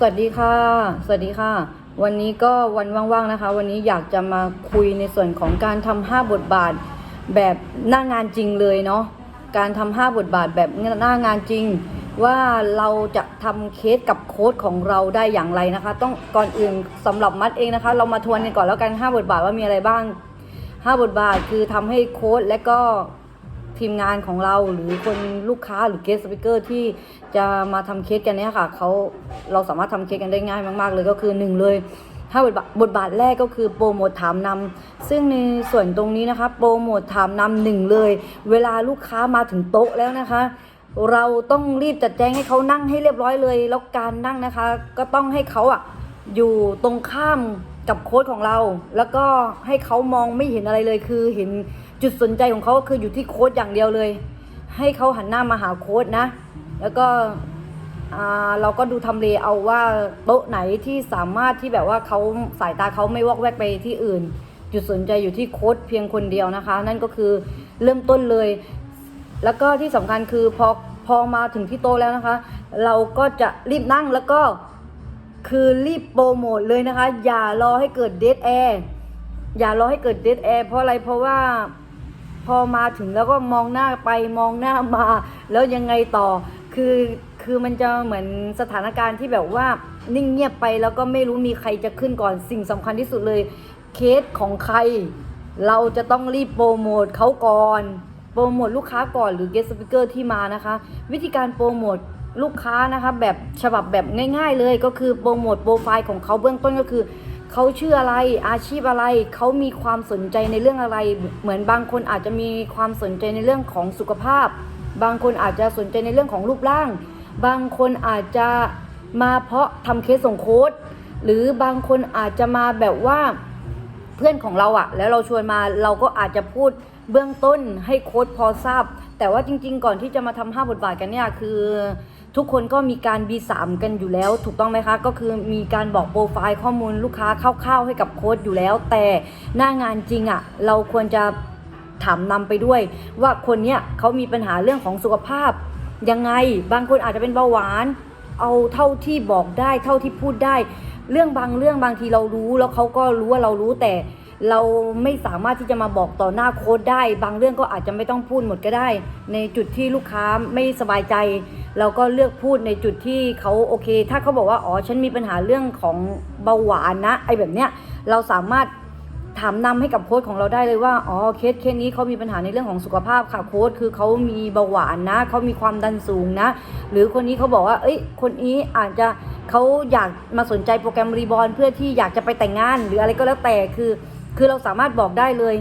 สวัสดีค่ะ สวัสดีค่ะ วันนี้ก็วันว่างๆนะคะ วันนี้อยากจะมาคุยในส่วนของการทำห้าบทบาทแบบหน้างานจริงเลยเนาะ การทำห้าบทบาทแบบหน้างานจริง ว่าเราจะทำเคสกับโค้ดของเราได้อย่างไรนะคะ ต้องก่อนอื่นสำหรับมัดเองนะคะ เรามาทวนกันก่อนแล้วกันห้าบทบาทว่ามีอะไรบ้างห้าบทบาทคือทำให้โค้ดและก็ ทีมงานของเราหรือคนลูกค้าหรือเกสสปิเกอร์ที่จะมาทำเคสกันเนี่ยค่ะเขาเราสามารถทำเคสกันได้ง่ายมาก ๆ เลยก็คือหนึ่งเลยถ้าบทบาทบทบาทแรกก็คือโปรโมทถามนำซึ่งในส่วนตรงนี้นะคะโปรโมทถามนำหนึ่งเลย เวลาลูกค้ามาถึงโต๊ะแล้วนะคะ เราต้องรีบจัดแจงให้เขานั่งให้เรียบร้อยเลย แล้วการนั่งนะคะ ก็ต้องให้เขาอะอยู่ตรงข้ามกับโค้ดของเรา แล้วก็ให้เขามองไม่เห็นอะไรเลยคือเห็น จุดสนใจของเขาก็คืออยู่ที่โค้ดอย่างเดียวเลย ให้เขาหันหน้ามาหาโค้ดนะ แล้วก็เราก็ดูทำเลเอาว่าโต๊ะไหนที่สามารถที่แบบว่าเขาสายตาเขาไม่วอกแวกไปที่อื่น จุดสนใจอยู่ที่โค้ดเพียงคนเดียวนะคะ นั่นก็คือเริ่มต้นเลย แล้วก็ที่สำคัญคือพอพอมาถึงที่โต๊ะแล้วนะคะ เราก็จะรีบนั่งแล้วก็คือรีบโปรโมทเลยนะคะ อย่ารอให้เกิดเดทแอร์อย่ารอให้เกิดเดทแอร์เพราะอะไรเพราะว่า พอมาถึงแล้วก็มองหน้าไปมองหน้ามา แล้วยังไงต่อ คือคือมันจะเหมือนสถานการณ์ที่แบบว่านิ่งเงียบไปแล้วก็ไม่รู้มีใครจะขึ้นก่อนสิ่งสำคัญที่สุดเลย เคสของใคร เราจะต้องรีบโปรโมทเขาก่อน โปรโมทลูกค้าก่อนหรือ guest speaker ที่มานะคะ วิธีการโปรโมทลูกค้านะคะแบบฉบับแบบง่าย ๆ เลยก็คือโปรโมทโปรไฟล์ของเขาเบื้องต้นก็คือ เขาชื่ออะไรอาชีพอะไร เขามีความสนใจในเรื่องอะไร เหมือนบางคนอาจจะมีความสนใจในเรื่องของสุขภาพ บางคนอาจจะสนใจในเรื่องของรูปร่าง บางคนอาจจะมาเพราะทำเคสส่งโค้ดหรือบางคนอาจจะมาแบบว่าเพื่อนของเราอะแล้วเราชวนมาเราก็อาจจะพูดเบื้องต้นให้โค้ดพอทราบ แต่ว่าจริง ๆ ก่อนที่จะมาทำห้าบทบาทกันเนี่ยคือ ทุกคนก็มีการ B3 กันอยู่แล้ว ถูกต้องไหมคะ ก็คือมีการบอกโปรไฟล์ข้อมูลลูกค้าคร่าวๆให้กับโค้ดอยู่แล้ว แต่หน้างานจริงอะเราควรจะถามนำไปด้วย ว่าคนเนี้ยเขามีปัญหาเรื่องของสุขภาพยังไง บางคนอาจจะเป็นเบาหวาน เอาเท่าที่บอกได้เท่าที่พูดได้ เรื่องบางเรื่องบางทีเรารู้ แล้วเขาก็รู้ว่าเรารู้แต่เราไม่สามารถที่จะมาบอกต่อหน้าโค้ดได้ บางเรื่องก็อาจจะไม่ต้องพูดหมดก็ได้ ในจุดที่ลูกค้าไม่สบายใจ เราก็เลือกพูดในจุดที่เขาโอเค ถ้าเขาบอกว่าอ๋อฉันมีปัญหาเรื่องของเบาหวานนะไอ้แบบเนี้ยเราสามารถถามนำให้กับโค้ชของเราได้เลยว่าอ๋อเคสเคสนี้เขามีปัญหาในเรื่องของสุขภาพค่ะโค้ชคือเขามีเบาหวานนะเขามีความดันสูงนะ หรือคนนี้เขาบอกว่า เอ้ย คนนี้อาจจะเขาอยากมาสนใจโปรแกรมรีบอลเพื่อที่อยากจะไปแต่งงาน หรืออะไรก็แล้วแต่คือ คือเราสามารถบอกได้เลย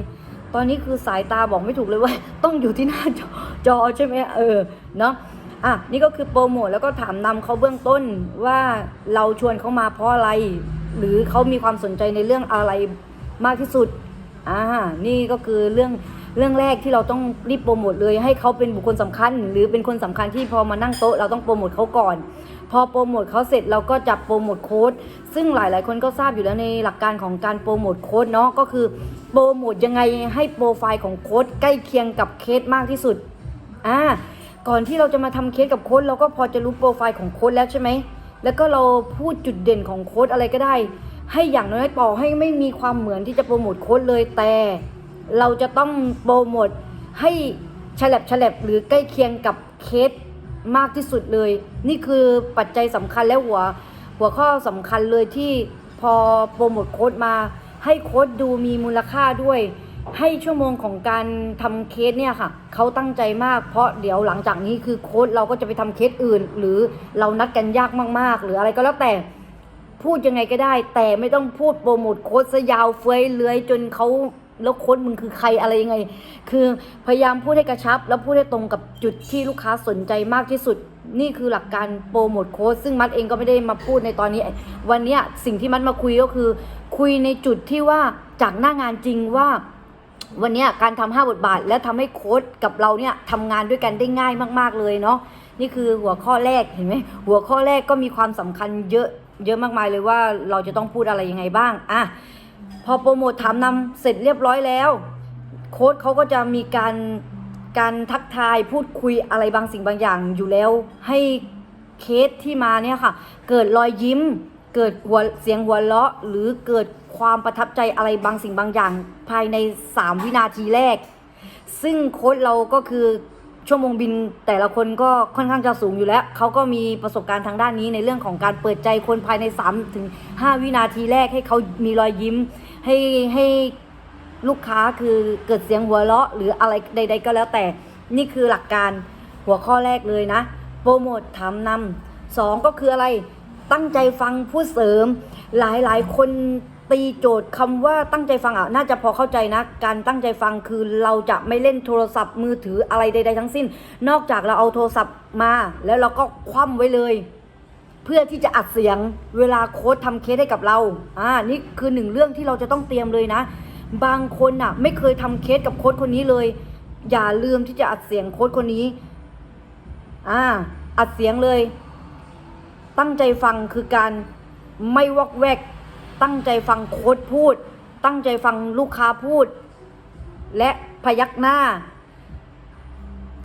ตอนนี้คือสายตาบอกไม่ถูกเลยว่า ต้องอยู่ที่หน้าจอจอใช่ไหมเออเนาะ อะนี่ก็คือโปรโมทแล้วก็ถามนำเขาเบื้องต้นว่าเราชวนเขามาเพราะอะไร หรือเขามีความสนใจในเรื่องอะไรมากที่สุดอ่านี่ก็คือเรื่องเรื่องแรกที่เราต้องรีบโปรโมทเลย ให้เขาเป็นบุคคลสำคัญ หรือเป็นคนสำคัญที่พอมานั่งโต๊ะเราต้องโปรโมทเขาก่อน พอโปรโมทเขาเสร็จเราก็จับโปรโมทโค้ดซึ่งหลาย ๆ คนก็ทราบอยู่แล้วในหลักการของการโปรโมทโค้ดเนาะก็คือโปรโมทยังไงให้โปรไฟล์ของโค้ดใกล้เคียงกับเคสมากที่สุดอ่า ก่อนที่เราจะมาทำเคสกับโค้ดเราก็พอจะรู้โปรไฟล์ของโค้ดแล้วใช่ไหม แล้วก็เราพูดจุดเด่นของโค้ดอะไรก็ได้ ให้อย่างน้อยต่อให้ไม่มีความเหมือนที่จะโปรโมทโค้ดเลยแต่ เราจะต้องโปรโมทให้ฉลับฉลับหรือใกล้เคียงกับเคสมากที่สุดเลย นี่คือปัจจัยสำคัญและหัวหัวข้อสำคัญเลยที่พอโปรโมทโค้ดมาให้โค้ดดูมีมูลค่าด้วย ให้ชั่วโมงของการทำเคสเนี่ยค่ะเขาตั้งใจมาก เพราะเดี๋ยวหลังจากนี้คือโค้ดเราก็จะไปทำเคสอื่น หรือเรานัดกันยากมากๆ หรืออะไรก็แล้วแต่พูดยังไงก็ได้ แต่ไม่ต้องพูดโปรโมทโค้ดซะยาวเฟ้ยเลื้อยจนเขาแล้วโค้ดมึงคือใครอะไรยังไง คือพยายามพูดให้กระชับ แล้วพูดให้ตรงกับจุดที่ลูกค้าสนใจมากที่สุด นี่คือหลักการโปรโมทโค้ดซึ่งมัดเองก็ไม่ได้มาพูดในตอนนี้ วันนี้สิ่งที่มัดมาคุยก็คือ คุยในจุดที่ว่าจากหน้างานจริงว่า วันนี้การทำห้าบทบาท และทำให้โค้ดกับเราเนี่ยทำงานด้วยกันได้ง่ายมาก ๆเลยเนาะนี่คือหัวข้อแรกเห็นไหมหัวข้อแรกก็มีความสำคัญเยอะเยอะมากมายเลยว่าเราจะต้องพูดอะไรยังไงบ้างอะพอโปรโมทถามนำเสร็จเรียบร้อยแล้ว โค้ดเขาก็จะมีการการทักทายพูดคุยอะไรบางสิ่งบางอย่างอยู่แล้ว ให้เคสที่มาเนี่ยค่ะ เกิดรอยยิ้ม เกิดหัวเสียงหัวเราะหรือเกิดความประทับใจอะไรบางสิ่งบางอย่างภายใน 3 วินาทีแรก ซึ่งโค้ชเราก็คือชั่วโมงบินแต่ละคนก็ค่อนข้างจะสูงอยู่แล้ว เขาก็มีประสบการณ์ทางด้านนี้ในเรื่องของการเปิดใจคนภายใน3ถึง5วินาทีแรกให้เขามีรอยยิ้ม ให้ให้ลูกค้าคือเกิดเสียงหัวเราะ หรืออะไรใด ๆ ก็แล้วแต่นี่คือหลักการหัวข้อแรกเลยนะ โปรโมทถามนำสองก็คืออะไร ตั้งใจฟังผู้เสริม หลายๆ คนตีโจทย์คำว่าตั้งใจฟังอะน่าจะพอเข้าใจนะ การตั้งใจฟังคือเราจะไม่เล่นโทรศัพท์มือถืออะไรใด ๆ ทั้งสิ้น นอกจากเราเอาโทรศัพท์มา แล้วเราก็คว่ำไว้เลย เพื่อที่จะอัดเสียงเวลาโค้ดทำเคสให้กับเราอ่านี่คือหนึ่งเรื่องที่เราจะต้องเตรียมเลยนะ บางคนอะ ไม่เคยทำเคสกับโค้ดคนนี้เลย อย่าลืมที่จะอัดเสียงโค้ดคนนี้อ่าอัดเสียงเลย ตั้งใจฟังคือการไม่วอกแวก ตั้งใจฟังโค้ดพูด ตั้งใจฟังลูกค้าพูด และพยักหน้า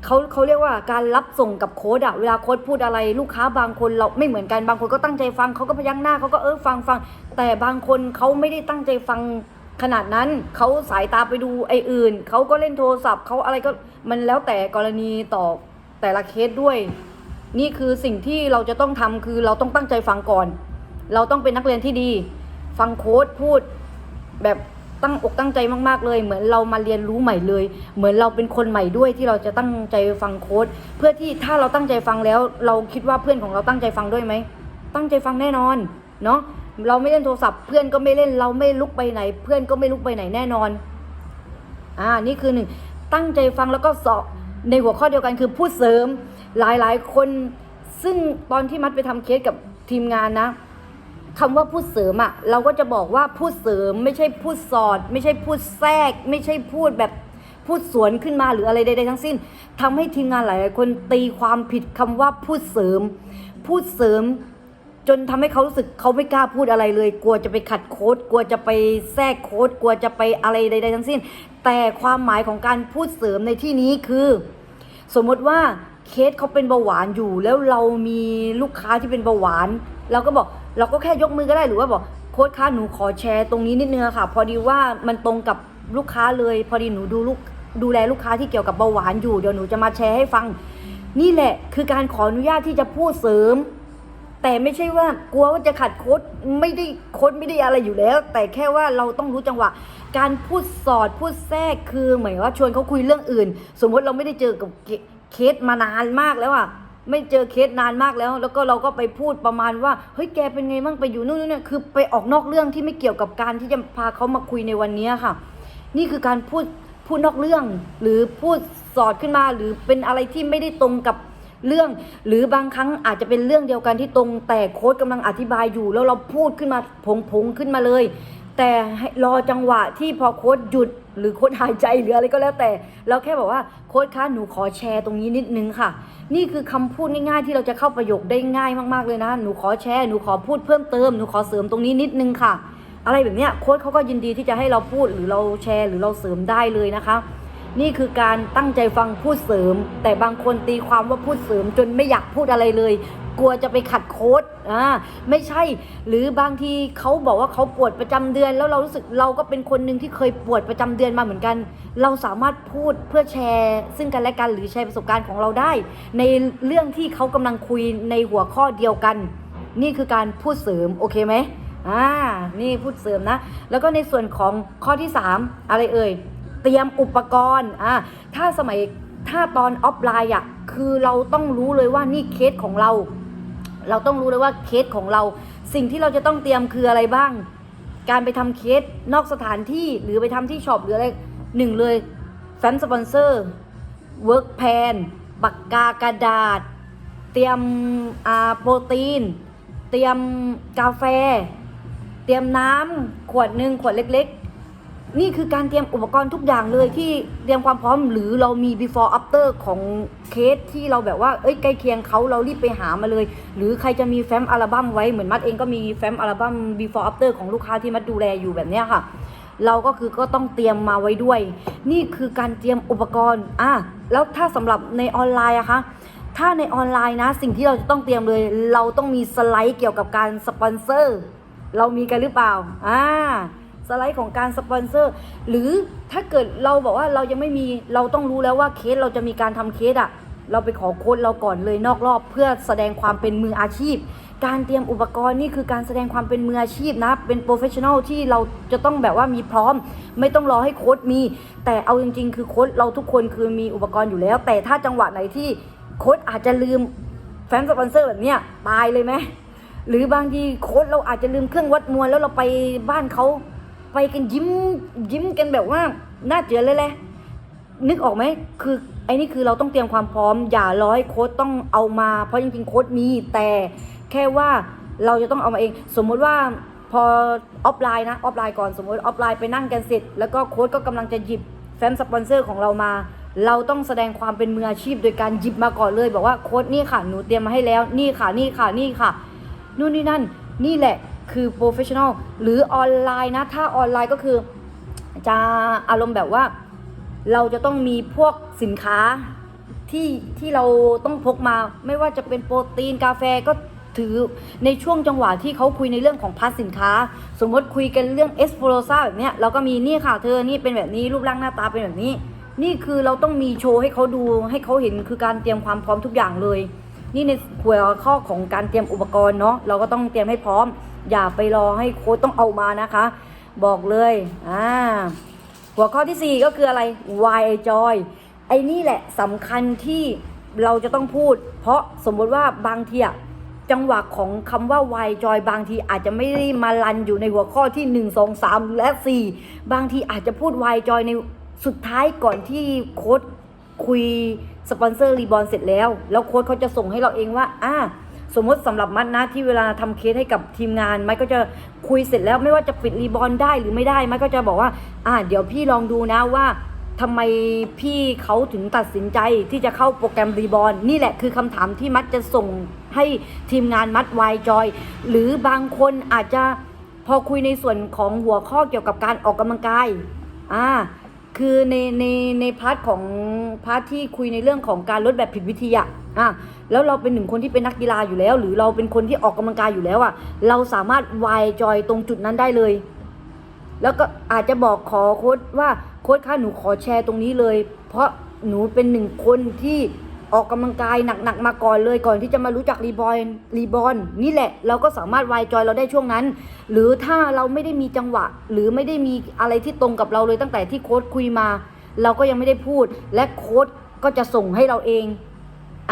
เขาเขาเรียกว่าการรับส่งกับโค้ดอะเวลาโค้ดพูดอะไรลูกค้าบางคนเราไม่เหมือนกันบางคนก็ตั้งใจฟังเขาก็พยักหน้าเขาก็เออฟังฟัง แต่บางคนเขาไม่ได้ตั้งใจฟังขนาดนั้นเขาสายตาไปดูไอ้อื่นเขาก็เล่นโทรศัพท์เขาอะไรก็มันแล้วแต่กรณีต่อแต่ละเคสด้วย นี่คือสิ่งที่เราจะต้องทำคือเราต้องตั้งใจฟังก่อน เราต้องเป็นนักเรียนที่ดี ฟังโค้ดพูดแบบตั้งอกตั้งใจมาก ๆ เลย เหมือนเรามาเรียนรู้ใหม่เลย เหมือนเราเป็นคนใหม่ด้วยที่เราจะตั้งใจฟังโค้ดเพื่อที่ถ้าเราตั้งใจฟังแล้ว เราคิดว่าเพื่อนของเราตั้งใจฟังด้วยไหมตั้งใจฟังแน่นอนเนาะเราไม่เล่นโทรศัพท์เพื่อนก็ไม่เล่นเราไม่ลุกไปไหน เพื่อนก็ไม่ลุกไปไหนแน่นอนอ่านี่คือหนึ่งตั้งใจฟังแล้วก็สอบ ในหัวข้อเดียวกันคือพูดเสริมหลายๆ คนซึ่งตอนที่มัดไปทำเคสกับทีมงานนะคำว่าพูดเสริมอะ่ะเราก็จะบอกว่าพูดเสริมไม่ใช่พูดสอด ไม่ใช่พูดแทรก ไม่ใช่พูดแบบพูดสวนขึ้นมาหรืออะไรใดๆทั้งสิ้นทำให้ทีมงานหลายๆคนตีความผิดคำว่าพูดเสริม พูดเสริม จนทำให้เขารู้สึกเขาไม่กล้าพูดอะไรเลย กลัวจะไปขัดโค้ดกลัวจะไปแทรกโค้ดกลัวจะไปอะไรใดๆทั้งสิ้น แต่ความหมายของการพูดเสริมในที่นี้คือ สมมติว่าเคสเขาเป็นเบาหวานอยู่ แล้วเรามีลูกค้าที่เป็นเบาหวาน เราก็บอกเราก็แค่ยกมือก็ได้หรือว่าบอกโค้ดค้าหนูขอแชร์ตรงนี้นิดนึงอค่ะ พอดีว่ามันตรงกับลูกค้าเลย พอดีหนูดูลูกดูแลลูกค้าที่เกี่ยวกับเบาหวานอยู่เดี๋ยวหนูจะมาแชร์ให้ฟัง นี่แหละคือการขออนุญาตที่จะพูดเสริม แต่ไม่ใช่ว่ากลัวว่าจะขัดโค้ดไม่ได้โค้ดไม่ได้อะไรอยู่แล้ว แต่แค่ว่าเราต้องรู้จังหวะ การพูดสอดพูดแทรกคือเหมือนว่าชวนเขาคุยเรื่องอื่น สมมติเราไม่ได้เจอกับเคเคสมานานมากแล้วอะไม่เจอเคสนานมากแล้ว แล้วก็เราก็ไปพูดประมาณว่า เฮ้ย แกเป็นไงบ้าง ไปอยู่นู่นนี่นคือไปออกนอกเรื่องที่ไม่เกี่ยวกับการที่จะพาเขามาคุยในวันนี้ค่ะ นี่คือการพูด พูดนอกเรื่อง หรือพูดสอดขึ้นมา หรือเป็นอะไรที่ไม่ได้ตรงกับ เรื่อง หรือบางครั้งอาจจะเป็นเรื่องเดียวกันที่ตรงแต่โค้ดกำลังอธิบายอยู่ แล้วเราพูดขึ้นมาผงผงๆขึ้นมาเลย แต่รอจังหวะที่พอโค้ดหยุดหรือโค้ดหายใจหรืออะไรก็แล้วแต่ เราแค่บอกว่าโค้ดคะหนูขอแชร์ตรงนี้นิดนึงค่ะ นี่คือคำพูดง่ายๆ ที่เราจะเข้าประโยคได้ง่ายมากๆเลยนะ หนูขอแชร์หนูขอพูดเพิ่มเติมหนูขอเสริมตรงนี้นิดนึงค่ะ อะไรแบบเนี้ยโค้ดเขาก็ยินดีที่จะให้เราพูดหรือเราแชร์หรือเราเสริมได้เลยนะคะ นี่คือการตั้งใจฟังพูดเสริม แต่บางคนตีความว่าพูดเสริมจนไม่อยากพูดอะไรเลย กลัวจะไปขัดโค้ดอ่าไม่ใช่ หรือบางทีเขาบอกว่าเขาปวดประจำเดือน แล้วเรารู้สึกเราก็เป็นคนหนึ่งที่เคยปวดประจำเดือนมาเหมือนกัน เราสามารถพูดเพื่อแชร์ ซึ่งกันและกันหรือแชร์ประสบการณ์ของเราได้ ในเรื่องที่เขากำลังคุยในหัวข้อเดียวกัน นี่คือการพูดเสริมโอเคไหมอ่านี่พูดเสริมนะ แล้วก็ในส่วนของข้อที่ 3 อะไรเอ่ย เตรียมอุปกรณ์อ่าถ้าสมัยถ้าตอนออฟไลน์อะคือเราต้องรู้เลยว่านี่เคสของเรา เราต้องรู้เลยว่าเคสของเรา สิ่งที่เราจะต้องเตรียมคืออะไรบ้าง การไปทำเคสนอกสถานที่หรือไปทำที่ช็อปหรืออะไรหนึ่งเลยแฟ้มสปอนเซอร์เวิร์กแพนปากกากระดาษ เตรียมอ่าโปรตีน เตรียมกาแฟ เตรียมน้ำขวดหนึ่งขวดเล็ก ๆ นี่คือการเตรียมอุปกรณ์ทุกอย่างเลยที่เตรียมความพร้อมหรือเรามี before after ของเคสที่เราแบบว่าเอ้ยใกล้เคียงเขาเรารีบไปหามาเลย หรือใครจะมีแฟ้มอัลบั้มไว้เหมือนมัดเองก็มีแฟ้มอัลบั้ม before after ของลูกค้าที่มัดดูแลอยู่แบบเนี้ยค่ะ เราก็คือก็ต้องเตรียมมาไว้ด้วย นี่คือการเตรียมอุปกรณ์อะแล้วถ้าสำหรับในออนไลน์อะคะถ้าในออนไลน์นะสิ่งที่เราจะต้องเตรียมเลย เราต้องมีสไลด์เกี่ยวกับการสปอนเซอร์เรามีกันหรือเปล่าอ่า ไลด์ของการสปอนเซอร์ หรือถ้าเกิดเราบอกว่าเรายังไม่มีเราต้องรู้แล้วว่าเคสเราจะมีการทำเคสอะเราไปขอโค้ดเราก่อนเลยนอกรอบ เพื่อแสดงความเป็นมืออาชีพ การเตรียมอุปกรณ์นี่คือการแสดงความเป็นมืออาชีพนะ เป็นโปรเฟชชั่นอลที่เราจะต้องแบบว่ามีพร้อม ไม่ต้องรอให้โค้ดมี แต่เอาจริง ๆ คือโค้ดเราทุกคนคือมีอุปกรณ์อยู่แล้ว แต่ถ้าจังหวะไหนที่โค้ดอาจจะลืมแฟ้มสปอนเซอร์แบบเนี้ยตายเลยไหมหรือบางทีโค้ดเราอาจจะลืมเครื่องวัดมวลแล้วเราไปบ้านเขา ไปกันยิ้มยิ้มกันแบบว่าน่าเจือเลยแหละนึกออกไหมคือไอ้นี่คือเราต้องเตรียมความพร้อม อย่ารอให้โค้ดต้องเอามา เพราะจริงๆโค้ดมีแต่แค่ว่าเราจะต้องเอามาเอง สมมุติว่าพอออฟไลน์นะออฟไลน์ก่อนสมมติออฟไลน์ไปนั่งกันเสร็จ แล้วก็โค้ดก็กำลังจะหยิบแฟ้มสปอนเซอร์ของเรามา เราต้องแสดงความเป็นมืออาชีพ โดยการหยิบมาก่อนเลย บอกว่าโค้ดนี่ค่ะหนูเตรียมมาให้แล้ว นี่ค่ะนี่ค่ะนี่ค่ะนู่นนี่นั่น นี่แหละ คือโปรเฟชชั่นอลหรือออนไลน์นะ ถ้าออนไลน์ก็คือ จะอารมณ์แบบว่า เราจะต้องมีพวกสินค้าที่ที่เราต้องพกมาไม่ว่าจะเป็นโปรตีนกาแฟก็ถือในช่วงจังหวะที่เขาคุยในเรื่องของพาร์ทสินค้า สมมติคุยกันเรื่องเอสโ o ร a แบบเนี้ยเราก็มีนี่ค่ะเธอนี่เป็นแบบนี้รูปร่างหน้าตาเป็นแบบนี้ นี่คือเราต้องมีโชว์ให้เขาดูให้เขาเห็นคือการเตรียมความพร้อมทุกอย่างเลย นี่ในหัวข้อของการเตรียมอุปกรณ์เนาะเราก็ต้องเตรียมให้พร้อม อย่าไปรอให้โค้ชต้องเอามานะคะ บอกเลยอ่าหัวข้อที่ 4 ก็คืออะไร why I joy ไอ้นี่แหละสำคัญที่เราจะต้องพูด เพราะสมมติว่าบางทีอะจังหวะของคำว่า why joy บางทีอาจจะไม่ได้มาลันอยู่ในหัวข้อที่ 1 2 3 และ 4 บางทีอาจจะพูด why joy ในสุดท้ายก่อนที่โค้ดคุยสปอนเซอร์รีบอลเสร็จแล้ว แล้วโค้ดเขาจะส่งให้เราเองว่าอ่า สมมติสำหรับมัดนะที่เวลาทำเคสให้กับทีมงานมันก็จะคุยเสร็จแล้วไม่ว่าจะปิดรีบอลได้หรือไม่ได้มันก็จะบอกว่า อ่า เดี๋ยวพี่ลองดูนะว่าทำไมพี่เขาถึงตัดสินใจที่จะเข้าโปรแกรมรีบอลนี่แหละคือคำถามที่มัดจะส่งให้ทีมงานมัดวายจอย หรือบางคนอาจจะพอคุยในส่วนของหัวข้อเกี่ยวกับการออกกำลังกายอ่าคือในในในพาร์ทของพาร์ทที่คุยในเรื่องของการลดแบบผิดวิธีอะ อะแล้วเราเป็นหนึ่งคนที่เป็นนักกีฬาอยู่แล้ว หรือเราเป็นคนที่ออกกำลังกายอยู่แล้วอะเราสามารถวายจอยตรงจุดนั้นได้เลย แล้วก็อาจจะบอกขอโค้ดว่าโค้ดคะหนูขอแชร์ตรงนี้เลย เพราะหนูเป็นหนึ่งคนที่ออกกำลังกายหนักๆมาก่อนเลยก่อนที่จะมารู้จักรีบอลรีบอลนี่แหละ เราก็สามารถวายจอยเราได้ช่วงนั้น หรือถ้าเราไม่ได้มีจังหวะ หรือไม่ได้มีอะไรที่ตรงกับเราเลยตั้งแต่ที่โค้ดคุยมา เราก็ยังไม่ได้พูด และโค้ดก็จะส่งให้เราเอง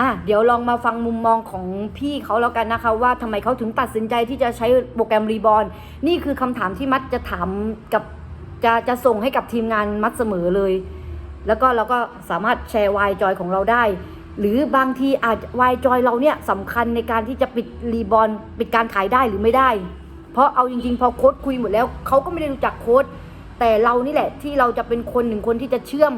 อะเดี๋ยวลองมาฟังมุมมองของพี่เขาแล้วกันนะคะ ว่าทำไมเขาถึงตัดสินใจที่จะใช้โปรแกรมรีบอลนี่คือคำถามที่มัดจะถามกับจะจะส่งให้กับทีมงานมัดเสมอเลย แล้วก็เราก็สามารถแชร์วายจอยของเราได้ หรือบางทีอาจวายจอยเราเนี่ยสำคัญในการที่จะปิดรีบอลปิดการขายได้หรือไม่ได้ เพราะเอาจริงๆ พอโค้ดคุยหมดแล้วเขาก็ไม่ได้รู้จักโค้ดแต่เรานี่แหละที่เราจะเป็นคนหนึ่งคนที่จะเชื่อม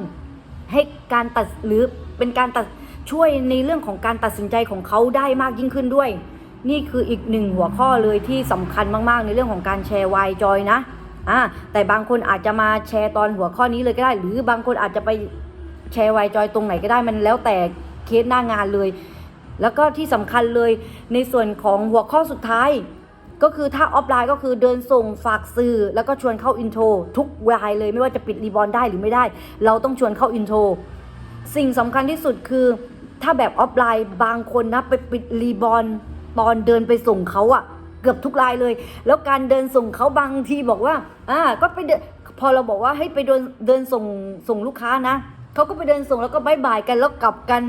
ให้การตัดหรือเป็นการตัด ช่วยในเรื่องของการตัดสินใจของเขาได้มากยิ่งขึ้นด้วย นี่คืออีกหนึ่งหัวข้อเลยที่สำคัญมากๆ ในเรื่องของการแชร์วายจอยนะอ่าแต่บางคนอาจจะมาแชร์ตอนหัวข้อนี้เลยก็ได้ หรือบางคนอาจจะไปแชร์วายจอยตรงไหนก็ได้มันแล้วแต่เคสหน้างานเลย แล้วก็ที่สำคัญเลยในส่วนของหัวข้อสุดท้าย ก็คือถ้าออฟไลน์ก็คือเดินส่งฝากสื่อ แล้วก็ชวนเข้าอินโทรทุกรายเลยไม่ว่าจะปิดรีบอลได้หรือไม่ได้ เราต้องชวนเข้าอินโทรสิ่งสำคัญที่สุดคือ ถ้าแบบออฟไลน์บางคนนะไปปิดรีบอลตอนเดินไปส่งเขาอะเกือบทุกรายเลย แล้วการเดินส่งเขาบางทีบอกว่าอ่าก็ไปเดินพอเราบอกว่าให้ไปเดินเดินส่งส่งลูกค้านะเขาก็ไปเดินส่งแล้วก็บายบายกันแล้วกลับกัน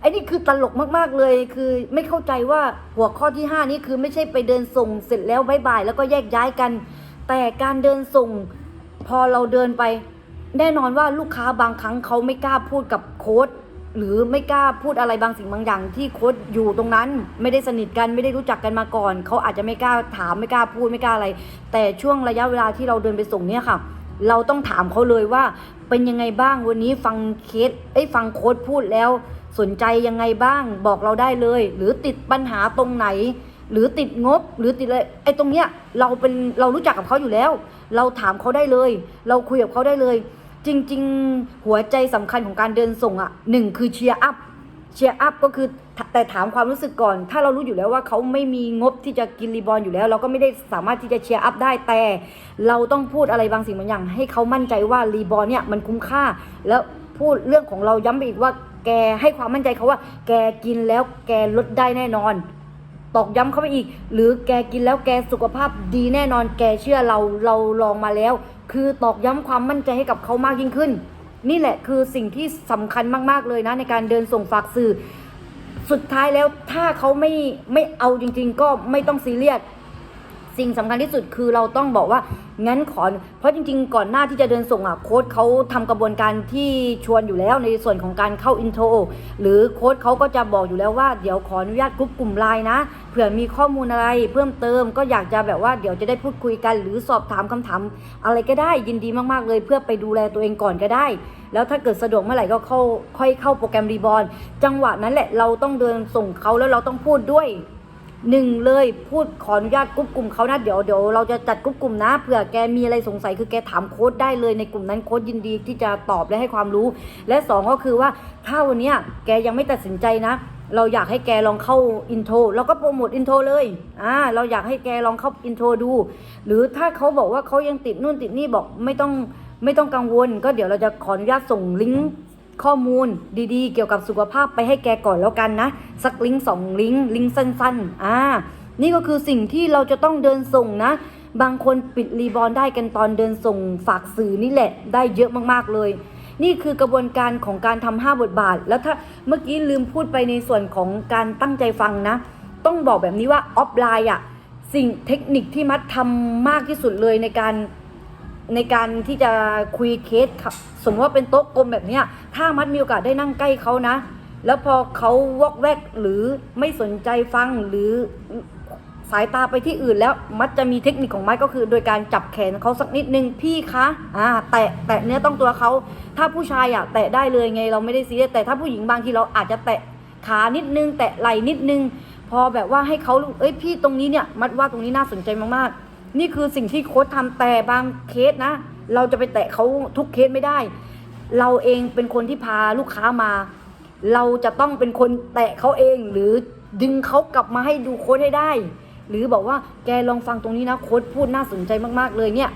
ไอ้นี่คือตลกมากๆเลยคือไม่เข้าใจว่าหัวข้อที่ 5 นี้คือไม่ใช่ไปเดินส่งเสร็จแล้วบายบายแล้วก็แยกย้ายกัน แต่การเดินส่ง พอเราเดินไป แน่นอนว่าลูกค้าบางครั้งเขาไม่กล้าพูดกับโค้ด หรือไม่กล้าพูดอะไรบางสิ่งบางอย่าง ที่โค้ดอยู่ตรงนั้น ไม่ได้สนิทกันไม่ได้รู้จักกันมาก่อน เขาอาจจะไม่กล้าถามไม่กล้าพูดไม่กล้าอะไร แต่ช่วงระยะเวลาที่เราเดินไปส่งเนี่ยค่ะ เราต้องถามเขาเลยว่า เป็นยังไงบ้างวันนี้ฟังเคสเอ้ยฟังโค้ดพูดแล้ว สนใจยังไงบ้างบอกเราได้เลย หรือติดปัญหาตรงไหน หรือติดงบหรือติดอะไรไอ้ตรงเนี้ยเราเป็นเรารู้จักกับเขาอยู่แล้ว เราถามเขาได้เลย เราคุยกับเขาได้เลย จริง ๆ หัวใจสำคัญของการเดินส่งอะหนึ่งคือเชียร์อัพเชียร์อัพก็คือแต่แต่ถามความรู้สึกก่อน ถ้าเรารู้อยู่แล้วว่าเขาไม่มีงบที่จะกินรีบอลอยู่แล้ว เราก็ไม่ได้สามารถที่จะเชียร์อัพได้แต่เราต้องพูดอะไรบางสิ่งบางอย่าง ให้เขามั่นใจว่ารีบอลเนี่ยมันคุ้มค่า แล้วพูดเรื่องของเราย้ำไปอีกว่าแกให้ความมั่นใจเขาว่า แกกินแล้วแกลดได้แน่นอน ตอกย้ำเข้าไปอีก หรือแกกินแล้วแกสุขภาพดีแน่นอน แกเชื่อเราเราลองมาแล้ว คือตอกย้ำความมั่นใจให้กับเขามากยิ่งขึ้น นี่แหละคือสิ่งที่สำคัญมากๆเลยนะ ในการเดินส่งฝากสื่อ สุดท้ายแล้วถ้าเขาไม่ไม่เอาจริง ๆ ก็ไม่ต้องซีเรียสสิ่งสำคัญที่สุดคือเราต้องบอกว่างั้นขอเพราะจริง ๆ ก่อนหน้าที่จะเดินส่งอะโค้ดเขาทำกระบวนการที่ชวนอยู่แล้วในส่วนของการเข้าอินโทรหรือโค้ดเขาก็จะบอกอยู่แล้วว่าเดี๋ยวขออนุญาตกรุ๊ปกลุ่มไลน์นะ ผื่อมีข้อมูลอะไรเพิ่มเติมก็อยากจะแบบว่าเดี๋ยวจะได้พูดคุยกัน หรือสอบถามคำถามอะไรก็ได้ยินดีมากๆเลย เพื่อไปดูแลตัวเองก่อนก็ได้ แล้วถ้าเกิดสะดวกเมื่อไหร่ก็เข้าค่อยเข้าโปรแกรมรีบอลจังหวะนั้นแหละเราต้องเดินส่งเขาแล้วเราต้องพูดด้วยหนึ่งเลยพูดขออนุญาตกุ๊ปกลุ่มเขานะเดี๋ยวเดี๋ยวเราจะจัดกุ๊ปกลุ่มนะเผื่อแกมีอะไรสงสัยคือแกถามโค้ดได้เลยในกลุ่มนั้นโค้ดยินดีที่จะตอบและให้ความรู้ และสองก็คือว่าถ้าวันนี้แกยังไม่ตัดสินใจนะ เราอยากให้แกลองเข้าอินโทรเราก็โปรโมทอินโทรเลยอ่าเราอยากให้แกลองเข้าอินโทรดู หรือถ้าเขาบอกว่าเขายังติดนู่นติดนี่บอกไม่ต้องไม่ต้องกังวล ก็เดี๋ยวเราจะขออนุญาตส่งลิงก์ข้อมูลดีๆ เกี่ยวกับสุขภาพไปให้แกก่อนแล้วกันนะ สักลิงก์สองลิงก์ลิงก์สั้นๆอ่านี่ก็คือสิ่งที่เราจะต้องเดินส่งนะ บางคนปิดรีบอลได้กันตอนเดินส่งฝากสื่อนี่แหละ ได้เยอะมากๆเลย นี่คือกระบวนการของการทำห้าบทบาท แล้วถ้าเมื่อกี้ลืมพูดไปในส่วนของการตั้งใจฟังนะ ต้องบอกแบบนี้ว่าออฟไลน์อะสิ่งเทคนิคที่มัดทำมากที่สุดเลยในการในการที่จะคุยเคสครับสมมติว่าเป็นโต๊ะกลมแบบนี้ถ้ามัดมีโอกาสได้นั่งใกล้เขานะ แล้วพอเขาวอกแวกหรือไม่สนใจฟังหรือ สายตาไปที่อื่นแล้วมัดจะมีเทคนิคของมัดก็คือ โดยการจับแขนเขาสักนิดนึงพี่คะอ่าแตะแตะเนื้อต้องตัวเขาถ้าผู้ชายอะแตะได้เลยไงเราไม่ได้ซีเรียสแต่ถ้าผู้หญิงบางทีเราอาจจะแตะขานิดนึง แตะไหล่นิดนึง พอแบบว่าให้เขาเอ้ยพี่ตรงนี้เนี่ยมัดว่าตรงนี้น่าสนใจมากๆ นี่คือสิ่งที่โค้ชทำแต่บางเคสนะ เราจะไปแตะเขาทุกเคสไม่ได้ เราเองเป็นคนที่พาลูกค้ามา เราจะต้องเป็นคนแตะเขาเองหรือดึงเขากลับมาให้ดูโค้ดให้ได้ หรือบอกว่าแกลองฟังตรงนี้นะโค้ดพูดน่าสนใจมากๆเลยเนี่ย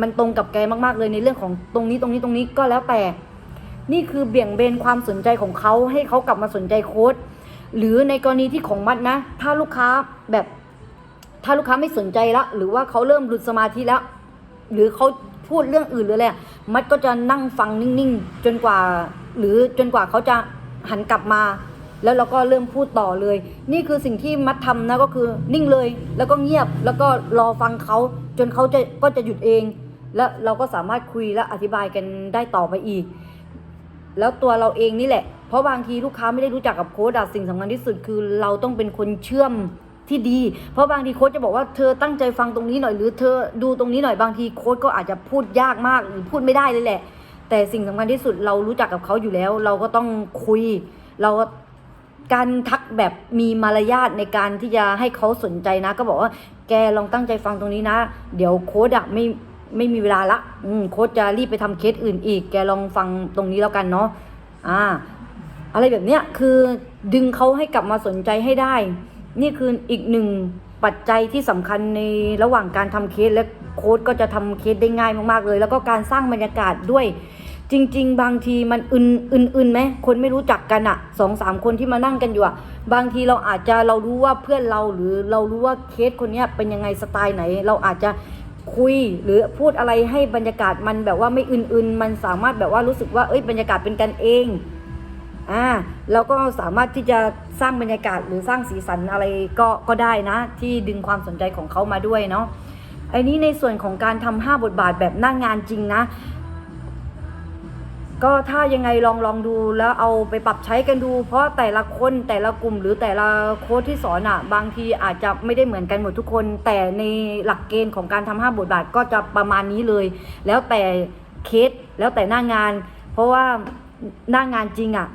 มันตรงกับแกมากๆเลยในเรื่องของตรงนี้ตรงนี้ตรงนี้ก็แล้วแต่ นี่คือเบี่ยงเบนความสนใจของเขาให้เขากลับมาสนใจโค้ดหรือในกรณีที่ของมัดนะ ถ้าลูกค้าแบบถ้าลูกค้าไม่สนใจละหรือว่าเขาเริ่มหลุดสมาธิแล้ว หรือเขาพูดเรื่องอื่นหรืออะไรอะมัดก็จะนั่งฟังนิ่งๆ จนกว่า หรือจนกว่าเขาจะหันกลับมา แล้วเราก็เริ่มพูดต่อเลย นี่คือสิ่งที่มัดทำนะก็คือนิ่งเลย แล้วก็เงียบแล้วก็รอฟังเขาจนเขาจะก็จะหยุดเอง แล้วเราก็สามารถคุยและอธิบายกันได้ต่อไปอีก แล้วตัวเราเองนี่แหละ เพราะบางทีลูกค้าไม่ได้รู้จักกับโค้ดอะสิ่งสำคัญที่สุดคือเราต้องเป็นคนเชื่อมที่ดี เพราะบางทีโค้ดจะบอกว่าเธอตั้งใจฟังตรงนี้หน่อยหรือเธอดูตรงนี้หน่อยบางทีโค้ดก็อาจจะพูดยากมากหรือพูดไม่ได้เลยแหละ แต่สิ่งสำคัญที่สุดเรารู้จักกับเขาอยู่แล้ว เราก็ต้องคุย เรา การทักแบบมีมารยาทในการที่จะให้เขาสนใจนะ ก็บอกว่าแกลองตั้งใจฟังตรงนี้นะ เดี๋ยวโค้ดอะไม่ไม่มีเวลาละอืมโค้ดจะรีบไปทำเคสอื่นอีก แกลองฟังตรงนี้แล้วกันเนาะอ่า อะไรแบบเนี้ยคือดึงเขาให้กลับมาสนใจให้ได้ นี่คืออีกหนึ่งปัจจัยที่สำคัญในระหว่างการทำเคสและโค้ดก็จะทำเคสได้ง่ายมากๆเลย แล้วก็การสร้างบรรยากาศด้วย จริง ๆ บางทีมันอึนอึนอึนไหมคนไม่รู้จักกันอะสองสามคนที่มานั่งกันอยู่อะบางทีเราอาจจะเรารู้ว่าเพื่อนเราหรือเรารู้ว่าเคสคนเนี้ยเป็นยังไงสไตล์ไหน เราอาจจะคุยหรือพูดอะไรให้บรรยากาศมันแบบว่าไม่อึนๆมันสามารถแบบว่ารู้สึกว่าเอ้ยบรรยากาศเป็นกันเองอ่าเราก็สามารถที่จะสร้างบรรยากาศหรือสร้างสีสันอะไรก็ก็ได้นะ ที่ดึงความสนใจของเขามาด้วยเนาะไอ้นี้ในส่วนของการทำห้าบทบาทแบบหน้างงานจริงนะ ก็ถ้ายังไงลองลองดูแล้วเอาไปปรับใช้กันดู เพราะแต่ละคนแต่ละกลุ่มหรือแต่ละโค้ดที่สอนอะ่ะ บางทีอาจจะไม่ได้เหมือนกันหมดทุกคน แต่ในหลักเกณฑ์ของการทำห้าบทบาทก็จะประมาณนี้เลย แล้วแต่เคสแล้วแต่หน้างาน เพราะว่าหน้างานจริงอะ่ะ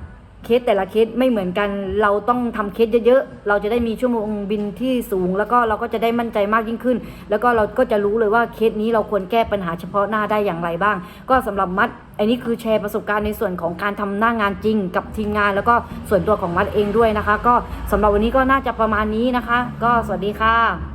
เคสแต่ละเคสไม่เหมือนกัน เราต้องทำเคสเยอะๆ เราจะได้มีชั่วโมงบินที่สูง แล้วก็เราก็จะได้มั่นใจมากยิ่งขึ้น แล้วก็เราก็จะรู้เลยว่าเคสนี้เราควรแก้ปัญหาเฉพาะหน้าได้อย่างไรบ้าง ก็สำหรับมัดอันนี้คือแชร์ประสบการณ์ในส่วนของการทำหน้างานจริงกับทีมงาน แล้วก็ส่วนตัวของมัดเองด้วยนะคะ ก็สำหรับวันนี้ก็น่าจะประมาณนี้นะคะ ก็สวัสดีค่ะ